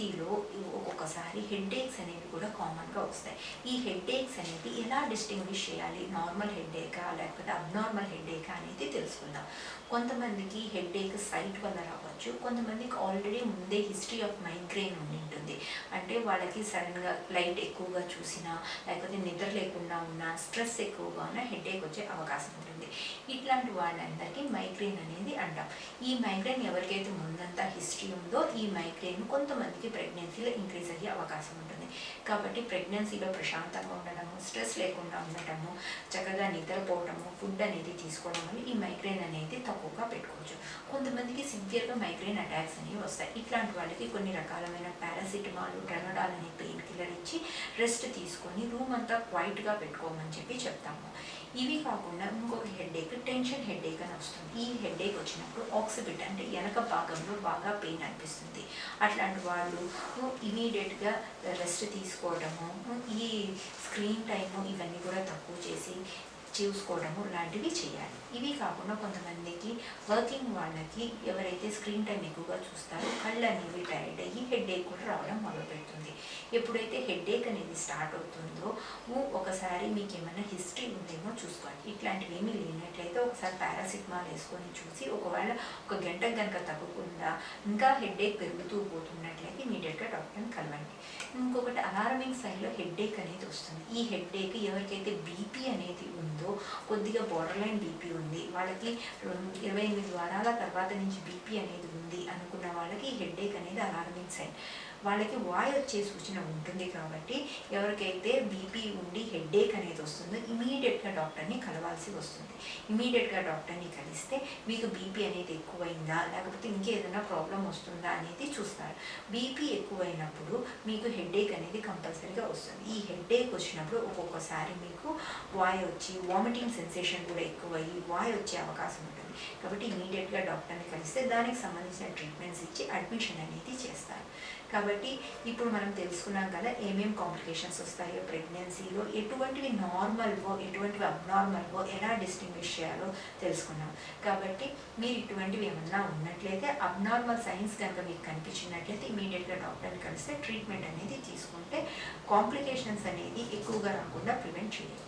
ప్రెగ్నెన్సీలో ఒక్కొక్కసారి హెడ్ఏక్స్ అనేవి కూడా కామన్గా వస్తాయి. ఈ హెడ్ఏక్స్ అనేవి ఎలా డిస్టింగ్విష్ చేయాలి? నార్మల్ హెడ్ఏకా లేకపోతే అబ్నార్మల్ హెడ్ఏకా అనేది తెలుసు కొంతమందికి హెడ్ఏక్ సైట్ వల్ల రావచ్చు. కొంతమందికి ఆల్రెడీ ముందే హిస్టరీ ఆఫ్ మైగ్రేన్ ఉంటుంది. అంటే వాళ్ళకి సడన్గా లైట్ ఎక్కువగా చూసినా లేకపోతే నిద్ర లేకుండా ఉన్నా స్ట్రెస్ ఎక్కువగా ఉన్నా హెడేక్ వచ్చే అవకాశం ఉంటుంది. ఇట్లాంటి వాళ్ళందరికీ మైగ్రెయిన్ అనేది అంటాం. ఈ మైగ్రెయిన్ ఎవరికైతే ముందంతా హిస్టరీ ఉందో ఈ మైగ్రెయిన్ కొంతమందికి ప్రెగ్నెన్సీలో ఇంక్రీజ్ అయ్యే అవకాశం ఉంటుంది. కాబట్టి ప్రెగ్నెన్సీలో ప్రశాంతంగా ఉండడం స్ట్రెస్ లేకుండా ఉండటము చక్కగా నిద్రపోవడము ఫుడ్ అనేది తీసుకోవడం వల్ల ఈ మైగ్రేన్ అనేది తక్కువగా పెట్టుకోవచ్చు. కొంతమందికి సివియర్గా మైగ్రేన్ అటాక్స్ అనేవి వస్తాయి. ఇట్లాంటి వాళ్ళకి కొన్ని రకాలమైన పారాసిటమాల్ ట్రెనడాల్ అనే పెయిన్ కిల్లర్ ఇచ్చి రెస్ట్ తీసుకొని రూమ్ అంతా క్వైట్గా పెట్టుకోమని చెప్పి చెప్తాము. ఇవి కాకుండా ఇంకొక హెడేక్ టెన్షన్ హెడేక్ అని వస్తుంది. ఈ హెడేక్ వచ్చినప్పుడు ఆక్సిబిట్ అంటే వెనక భాగంలో బాగా పెయిన్ అనిపిస్తుంది. అట్లాంటి వాళ్ళు ఇమీడియట్గా రెస్ట్ తీసుకోవడము స్క్రీన్ టైము ఇవన్నీ కూడా తక్కువ చేసి చూసుకోవడము లాంటివి చేయాలి. ఇవి కాకుండా కొంతమందికి వర్కింగ్ వాళ్ళకి ఎవరైతే స్క్రీన్ టైం ఎక్కువగా చూస్తారో కళ్ళు అనేవి టైర్డ్ అయ్యి హెడేక్ కూడా రావడం మొదలుపెడుతుంది. ఎప్పుడైతే హెడేక్ అనేది స్టార్ట్ అవుతుందో ఒకసారి మీకు ఏమైనా హిస్టరీ ఉందేమో చూసుకోండి. ఇట్లాంటివి ఏమీ లేనట్లయితే ఒకసారి పారాసిటమాల్ వేసుకొని చూసి ఒకవేళ ఒక గంట కనుక తగ్గకుండా ఇంకా హెడేక్ పెరుగుతూ పోతున్నట్లయితే ఇమీడియట్గా డాక్టర్ని కలవండి. ఇంకొకటి అలారమింగ్ సైన్లో హెడేక్ అనేది వస్తుంది. ఈ హెడేక్ ఎవరికైతే బీపీ అనేది ఉందో కొద్దిగా బార్డర్ లైన్ బీపీ ఉంది వాళ్ళకి రెండు- ఇరవై ఎనిమిది వారాల తర్వాత నుంచి బీపీ అనేది ఉంది అనుకున్న వాళ్ళకి ఈ హెడేక్ అనేది అలారమింగ్ సైన్ వాళ్ళకి వాయు వచ్చే సూచన ఉంటుంది కాబట్టి ఎవరికైతే బీపీ ఉండి హెడేక్ అనేది వస్తుందో ఇమీడియట్గా డాక్టర్ని కలవాల్సి వస్తుంది. ఇమీడియట్గా డాక్టర్ని కలిస్తే మీకు బీపీ అనేది ఎక్కువైందా? లేకపోతే ఇంకేదైనా ప్రాబ్లం వస్తుందా అనేది చూస్తారు. బీపీ ఎక్కువైనప్పుడు మీకు హెడేక్ అనేది కంపల్సరీగా వస్తుంది. ఈ హెడేక్ వచ్చినప్పుడు ఒక్కొక్కసారి మీకు వాయు వచ్చి వామిటింగ్ సెన్సేషన్ కూడా ఎక్కువయ్యి వాయు వచ్చే అవకాశం ఉంటుంది. కాబట్టి ఇమీడియట్గా డాక్టర్ని కలిస్తే దానికి సంబంధించిన ట్రీట్మెంట్స్ ఇచ్చి అడ్మిషన్ అనేది చేస్తారు. కాబట్టి కాబట్టి ఇప్పుడు మనం తెలుసుకున్నాం కదా ఏమేమి కాంప్లికేషన్స్ వస్తాయో ప్రెగ్నెన్సీలో ఎటువంటివి నార్మల్వో ఎటువంటివి అబ్నార్మల్వో ఎలా డిస్టింగ్విష్ చేయాలో తెలుసుకున్నాం. కాబట్టి మీరు ఇటువంటివి ఏమన్నా ఉన్నట్లయితే అబ్నార్మల్ సైన్స్ కనుక మీకు కనిపించినట్లయితే ఇమీడియట్గా డాక్టర్ని కలిస్తే ట్రీట్మెంట్ అనేది తీసుకుంటే కాంప్లికేషన్స్ అనేది ఎక్కువగా రాకుండా ప్రివెంట్ చేయొచ్చు.